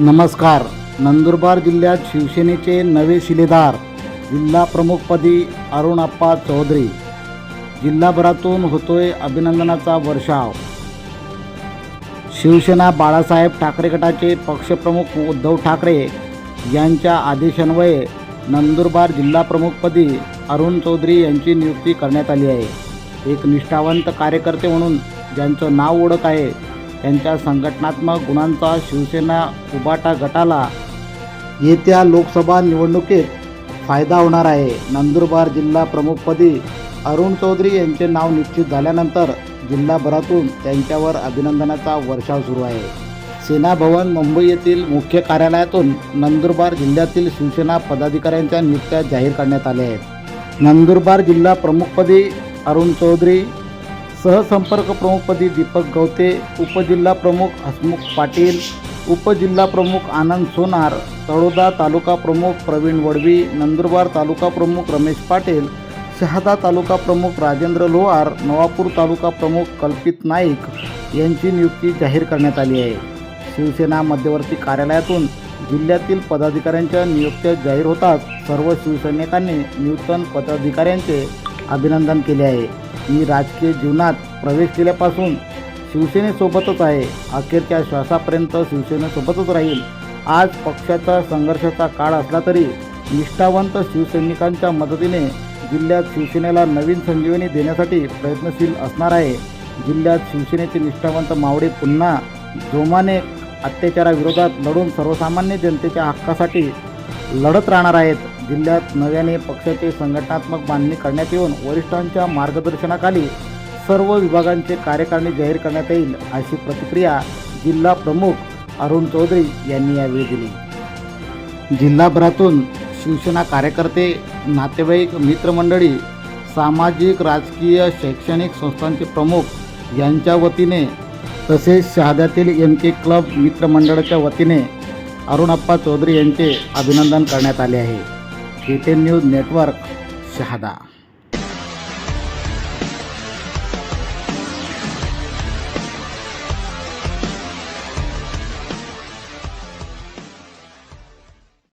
नमस्कार. नंदुरबार जिल्ह्यात शिवसेनेचे नवे शिलेदार जिल्हा प्रमुखपदी अरुणाप्पा चौधरी. जिल्हाभरातून होतोय अभिनंदनाचा वर्षाव. शिवसेना बाळासाहेब ठाकरे गटाचे पक्षप्रमुख उद्धव ठाकरे यांच्या आदेशान्वये नंदुरबार जिल्हा प्रमुखपदी अरुण चौधरी यांची नियुक्ती करण्यात आली आहे. एक निष्ठावंत कार्यकर्ते म्हणून ज्यांचं नाव ओळख आहे त्यांच्या संघटनात्मक गुणांचा शिवसेना उबाटा गटाला येत्या लोकसभा निवडणुकीत फायदा होणार आहे. नंदुरबार जिल्हा प्रमुखपदी अरुण चौधरी यांचे नाव निश्चित झाल्यानंतर जिल्हाभरातून त्यांच्यावर अभिनंदनाचा वर्षाव सुरू आहे. सेना भवन मुंबई येथील मुख्य कार्यालयातून नंदुरबार जिल्ह्यातील शिवसेना पदाधिकाऱ्यांच्या नियुक्त्या जाहीर करण्यात आल्या आहेत. नंदुरबार जिल्हा प्रमुखपदी अरुण चौधरी सहसंपर्क प्रमुखपदी दीपक गवते उपजिल्हा प्रमुख हसमुख पाटील उपजिल्हा प्रमुख आनंद सोनार तळोदा तालुका प्रमुख प्रवीण वडवी नंदुरबार तालुका प्रमुख रमेश पाटील शहादा तालुका प्रमुख राजेंद्र लोहार नवापूर तालुका प्रमुख कल्पित नाईक यांची नियुक्ती जाहीर करण्यात आली आहे. शिवसेना मध्यवर्ती कार्यालयातून जिल्ह्यातील पदाधिकाऱ्यांच्या नियुक्त्या जाहीर होताच सर्व शिवसैनिकांनी नूतन पदाधिकाऱ्यांचे अभिनंदन केले आहे. मी राजकीय जीवनात प्रवेश केल्यापासून शिवसेनेसोबतच आहे. अखेरच्या श्वासापर्यंत शिवसेनेसोबतच राहील. आज पक्षाचा संघर्षाचा काळ असला तरी निष्ठावंत शिवसैनिकांच्या मदतीने जिल्ह्यात शिवसेनेला नवीन संजीवनी देण्यासाठी प्रयत्नशील असणार आहे. जिल्ह्यात शिवसेनेचे निष्ठावंत मावळे पुन्हा जोमाने अत्याचाराविरोधात लढून सर्वसामान्य जनतेच्या हक्कासाठी लढत राहणार आहेत. जिल्ह्यात नव्याने पक्षाचे संघटनात्मक बांधणी करण्यात येऊन वरिष्ठांच्या मार्गदर्शनाखाली सर्व विभागांचे कार्यकारिणी जाहीर करण्यात येईल अशी प्रतिक्रिया जिल्हा प्रमुख अरुण चौधरी यांनी यावेळी दिली. जिल्हाभरातून शिवसेना कार्यकर्ते नातेवाईक मित्रमंडळी सामाजिक राजकीय शैक्षणिक संस्थांचे प्रमुख यांच्या वतीने तसेच शहाद्यातील एम के क्लब मित्रमंडळाच्या वतीने अरुणप्पा चौधरी यांचे अभिनंदन करण्यात आले आहे. K news network Shahada.